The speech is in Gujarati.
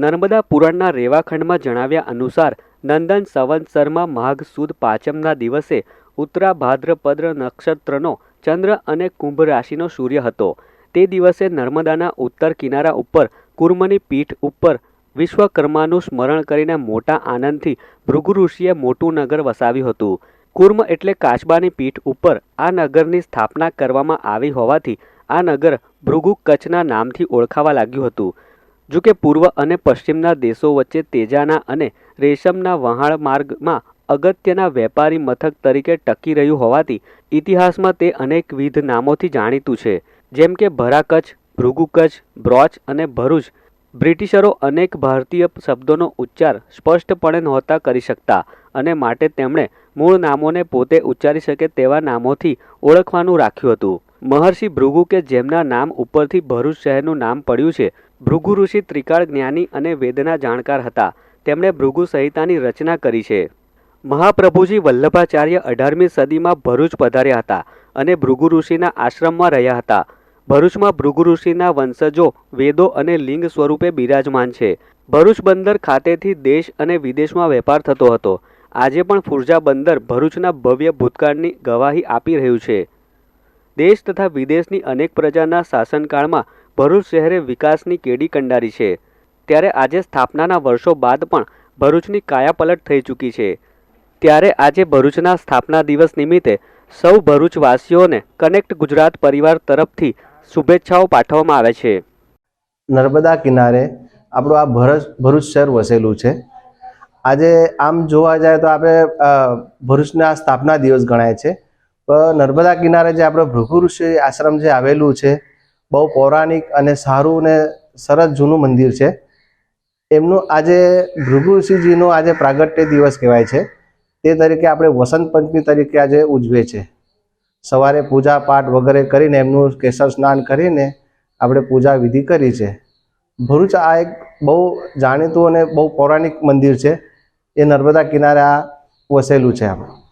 નર્મદા પુરાણના રેવાખંડમાં જણાવ્યા અનુસાર, નંદન સંવત્સરમાં માઘ સુદ પાંચમના દિવસે ઉત્તરા ભાદ્રપદ્ર નક્ષત્રનો ચંદ્ર અને કુંભ રાશિનો સૂર્ય હતો. તે દિવસે નર્મદાના ઉત્તર કિનારા ઉપર કુર્મની પીઠ ઉપર વિશ્વકર્માનું સ્મરણ કરીને મોટા આનંદથી ભૃગુ ઋષિએ મોટું નગર વસાવ્યું હતું. કુર્મ એટલે કાચબાની પીઠ ઉપર આ નગરની સ્થાપના કરવામાં આવી હોવાથી આ નગર ભૃગુ કચ્છના નામથી ઓળખાવા લાગ્યું હતું. જો કે પૂર્વ અને પશ્ચિમના દેશો વચ્ચે તેજાના અને રેશમના વહાણ માર્ગમાં અગત્યના વેપારી મથક તરીકે ટકી રહ્યું હોવાથી ઇતિહાસમાં તે અનેકવિધ નામોથી જાણીતું છે. જેમ કે ભરા કચ્છ બ્રોચ અને ભરૂચ. બ્રિટિશરો અનેક ભારતીય શબ્દોનો ઉચ્ચાર સ્પષ્ટપણે નહોતા કરી શકતા અને માટે તેમણે મૂળ નામોને પોતે ઉચ્ચારી શકે તેવા નામોથી ઓળખવાનું રાખ્યું હતું. મહર્ષિ ભૃગુ કે જેમના નામ ઉપરથી ભરૂચ શહેરનું નામ પડ્યું છે, ભૃગુ ઋષિ ત્રિકાળ જ્ઞાની અને વેદના જાણકાર હતા. તેમણે ભૃગુ સંહિતાની રચના કરી છે. મહાપ્રભુજી વલ્લભાચાર્ય અઢારમી સદીમાં ભરૂચ પધાર્યા હતા અને ભૃગુ ઋષિના આશ્રમમાં રહ્યા હતા. ભરૂચમાં ભૃગુ ઋષિના વંશજો, વેદો અને લિંગ સ્વરૂપે બિરાજમાન છે. ભરૂચ બંદર ખાતેથી દેશ અને વિદેશમાં વેપાર થતો હતો. આજે પણ ફુરજા બંદર ભરૂચના ભવ્ય ભૂતકાળની ગવાહી આપી રહ્યું છે. દેશ તથા વિદેશની અનેક પ્રજાના શાસનકાળમાં ભરૂચ શહેરે વિકાસની કેડી કંડારી છે. ત્યારે આજે સ્થાપનાના વર્ષો બાદ પણ ભરૂચની કાયાપલટ થઈ ચૂકી છે. ત્યારે આજે ભરૂચના સ્થાપના દિવસ નિમિત્તે સૌ ભરૂચવાસીઓને કનેક્ટ ગુજરાત પરિવાર તરફથી શુભેચ્છાઓ પાઠવવામાં આવે છે. નર્મદા કિનારે આપણું આ ભરૂચ ભરૂચ શહેર વસેલું છે. આજે આમ જોવા જાય તો આપણે ભરૂચના સ્થાપના દિવસ ગણાય છે. નર્મદા કિનારે જે આપણે ભૃગુ આશ્રમ જે આવેલું છે, બહુ પૌરાણિક અને સારું ને સરસ જૂનું મંદિર છે. એમનું આજે ભૃગુ આજે પ્રાગટ્ય દિવસ કહેવાય છે. તે તરીકે આપણે વસંત પંચમી તરીકે આજે ઉજવે છે સવારે પૂજા પાઠ વગેરે કરીને એમનું કેસર સ્નાન કરીને આપણે પૂજા વિધિ કરી છે. ભરૂચ આ એક બહુ જાણીતું અને બહુ પૌરાણિક મંદિર છે. એ નર્મદા કિનારે આ વસેલું છે આપણે